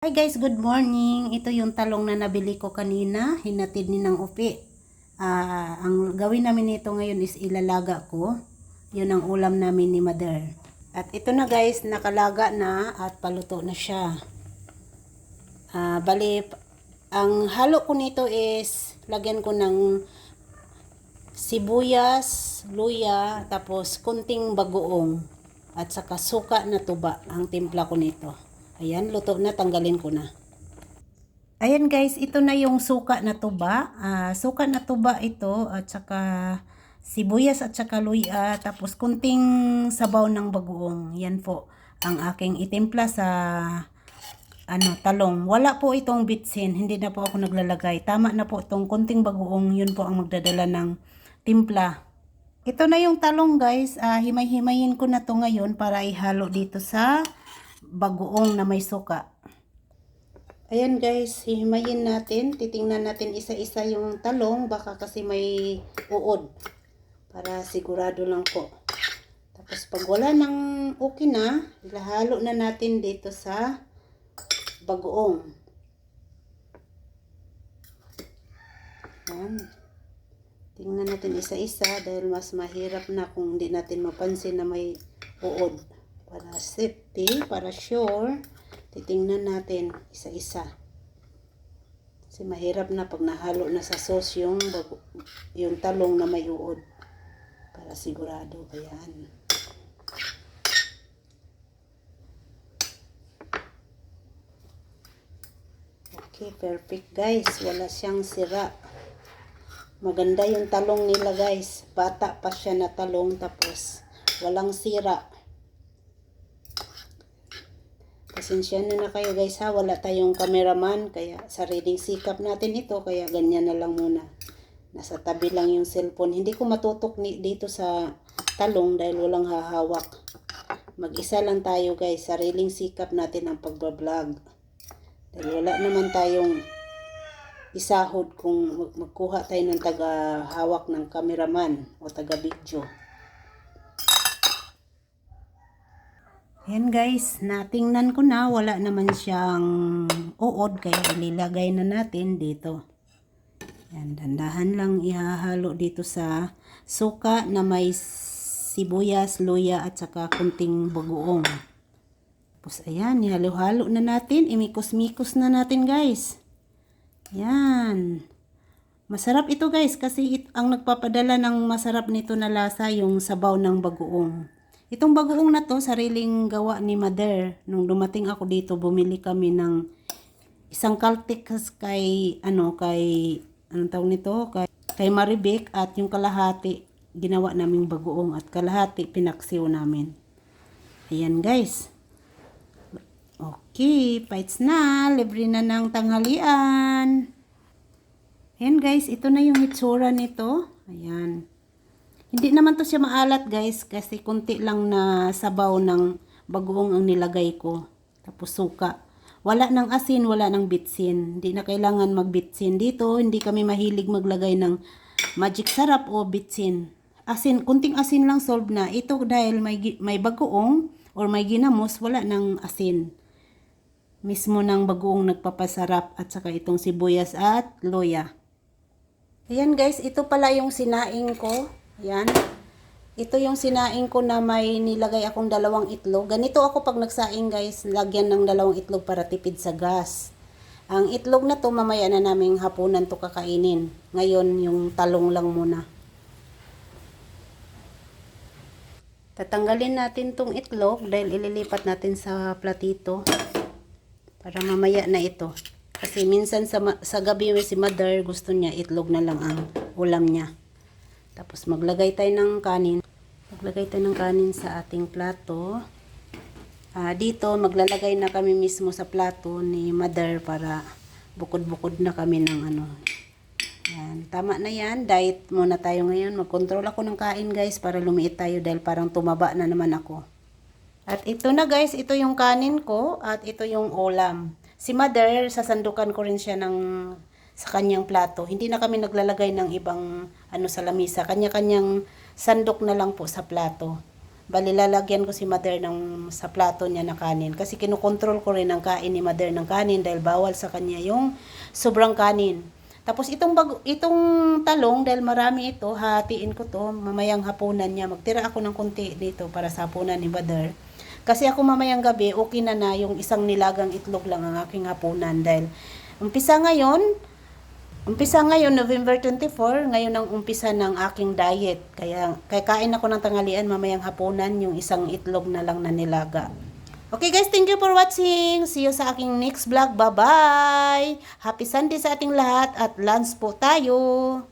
Hi guys, good morning. Ito yung talong na nabili ko kanina. Hinatid ni ng upi. Ah, ang gawin namin nito ngayon is ilalaga ko. Yun ang ulam namin ni mother. At ito na guys, nakalaga na at paluto na siya. Ah, bali, ang halo ko nito is lagyan ko ng sibuyas, luya, tapos kunting bagoong at saka suka na tuba ang timpla ko nito. Ayan, luto na, tanggalin ko na. Ayan guys, ito na yung suka na tuba. Ah, suka na tuba ito at saka sibuyas at saka luya tapos kunting sabaw ng bagoong. Yan po ang aking itimpla sa ano, talong. Wala po itong bitsin, hindi na po ako naglalagay. Tama na po itong kunting bagoong, yun po ang magdadala ng timpla. Ito na yung talong guys, Ah, himay-himayin ko na to ngayon para ihalo dito sa bagoong na may suka. Ayan guys, hihimayin natin. Titingnan natin isa-isa yung talong. Baka kasi may uod. Para sigurado lang po. Tapos pag wala nang okay na, ilahalo na natin dito sa bagoong. Ayan. Tingnan natin isa-isa dahil mas mahirap na kung hindi natin mapansin na may uod. Para safety, para sure, titingnan natin isa-isa. Kasi mahirap na pag nahalo na sa sauce yung, yung talong na may uod. Para sigurado. Ayan. Okay, perfect guys. Wala siyang sira. Maganda yung talong nila guys. Bata pa siya na talong tapos walang sira. Pasensya na na kayo guys ha. Wala tayong cameraman. Kaya sariling sikap natin ito. Kaya ganyan na lang muna. Nasa tabi lang yung cellphone. Hindi ko matutok dito sa talong dahil walang hahawak. Mag-isa lang tayo guys. Sariling sikap natin ang pagbablog. Dahil wala naman tayong isahod kung mag- magkuha tayo ng taga-hawak ng cameraman o taga-video. Yan guys, natingnan ko na wala naman siyang uod kaya ililagay na natin dito. Yan, dandahan lang ihahalo dito sa suka na may sibuyas, luya at saka kunting bagoong. Tapos ayan, ihalo-halo na natin, imikos-mikos na natin guys. Yan. Masarap ito guys kasi it, ang nagpapadala ng masarap nito na lasa yung sabaw ng bagoong. Itong bagoong na to, sariling gawa ni mother. Nung dumating ako dito, bumili kami ng isang kaltik kay, ano, kay, anong tawag nito? Kay, kay Maribek at yung kalahati, ginawa naming bagoong at kalahati pinaksiw namin. Ayan guys. Okay, fights na. Libre na ng tanghalian. Ayan guys, ito na yung hitsura nito. Ayan. Hindi naman to siya maalat guys kasi kunti lang na sabaw ng bagoong ang nilagay ko. Tapos suka. Wala ng asin, wala ng bitsin. Hindi na kailangan magbitsin dito. Hindi kami mahilig maglagay ng magic sarap o bitsin. Asin, kunting asin lang solve na. Ito dahil may, may bagoong or may ginamos, wala ng asin mismo ng bagoong nagpapasarap at saka itong sibuyas at loya. Ayan guys, ito pala yung sinaing ko. Ayan. Ito yung sinaing ko na may nilagay akong dalawang itlog. Ganito ako pag nagsaing guys, lagyan ng dalawang itlog para tipid sa gas. Ang itlog na to mamaya na naming hapunan to kakainin. Ngayon yung talong lang muna. Tatanggalin natin tong itlog dahil ililipat natin sa platito. Para mamaya na ito. Kasi minsan sa, sa gabi si mother gusto niya itlog na lang ang ulam niya. Tapos maglagay tayo ng kanin. Maglagay tayo ng kanin sa ating plato. Ah, dito maglalagay na kami mismo sa plato ni mother para bukod-bukod na kami ng ano. Yan, tama na yan. Diet muna tayo ngayon. Mag-control ako ng kain guys para lumiit tayo dahil parang tumaba na naman ako. At ito na guys, ito yung kanin ko at ito yung ulam. Si mother, sasandukan ko rin siya ng sa kanyang plato. Hindi na kami naglalagay ng ibang ano sa lamisa. Kanya-kanyang sandok na lang po sa plato. Bali, lalagyan ko si mother ng sa plato niya na kanin. Kasi kinukontrol ko rin ang kain ni mother ng kanin dahil bawal sa kanya yung sobrang kanin. Tapos itong bag, itong talong dahil marami ito, hatiin ko to mamayang hapunan niya. Magtira ako ng kunti dito para sa hapunan ni mother. Kasi ako mamayang gabi, okay na na yung isang nilagang itlog lang ang aking hapunan dahil umpisa ngayon, Umpisa ngayon, November 24, ngayon ang umpisa ng aking diet. Kaya, kaya kain ako ng tanghalian, mamayang hapunan, yung isang itlog na lang na nilaga. Okay guys, thank you for watching. See you sa aking next vlog. Bye-bye! Happy Sunday sa ating lahat at lunch po tayo!